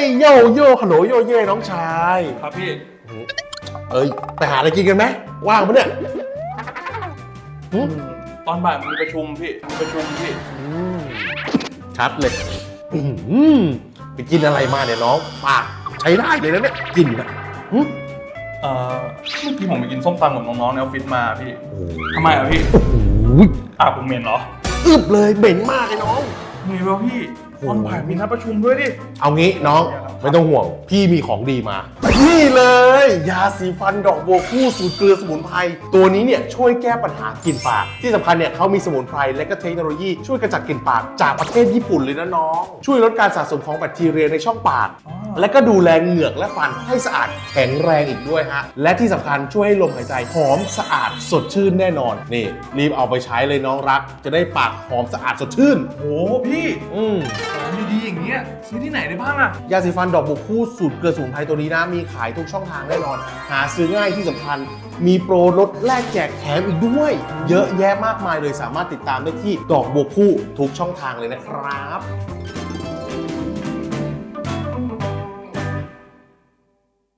ยโยโยฮัลโหลโยเย่น้องชายครับพี่ เอ้ยไปหาอะไรกินกันไหมว่างปะเนี่ยหึตอนบ่ายมีประชุมพี่มีประชุมพี่อืมชัดเลยอื้อหือไปกินอะไรมาเนี่ยน้องปากใช้ได้เลยนะเนี่ยกินนะหึเอ่อเมื่อกี้ผมไปกินส้มตำกับน้องๆในออฟฟิศมาพี่โอ้โหทำไมอะพี่โอ้โหอะผมเหม็นเหรออึบเลยเหม็นมากเลยน้องมีป่ะพี่โอ้โห ตอนบ่ายมีนัดประชุมด้วยดิ เอางี้น้องไม่ต้องห่วง พี่มีของดีมา นี่เลย ยาสีฟันดอกบัวคู่สูตรเกลือสมุนไพรตัวนี้เนี่ยช่วยแก้ปัญหากลิ่นปาก ที่สำคัญเนี่ยเขามีสมุนไพรและก็เทคโนโลยีช่วยกระจัดกลิ่นปากจากประเทศญี่ปุ่นเลยนะน้อง ช่วยลดการสะสมของแบคทีเรียในช่องปากอ๋อ และก็ดูแลเหงือกและฟันให้สะอาดแข็งแรงอีกด้วยฮะ และที่สำคัญช่วยให้ลมหายใจหอมสะอาดสดชื่นแน่นอน นี่ รีบเอาไปใช้เลยน้องรัก จะได้ปากหอมสะอาดสดชื่นโหพี่ อืมของดีๆอย่างเงี้ยซื้อที่ไหนได้บ้างอะยาสีฟันดอกบุกคู่สูตรเกลือสมุนไพรตัวนี้นะมีขายทุกช่องทางแน่นอน หาซื้อง่ายที่สำคัญ มีโปรลดแลกแจกแถมอีกด้วย เยอะแยะมากมายเลยสามารถติดตามได้ที่ดอกบัวคู่ทุกช่องทางเลยนะครับ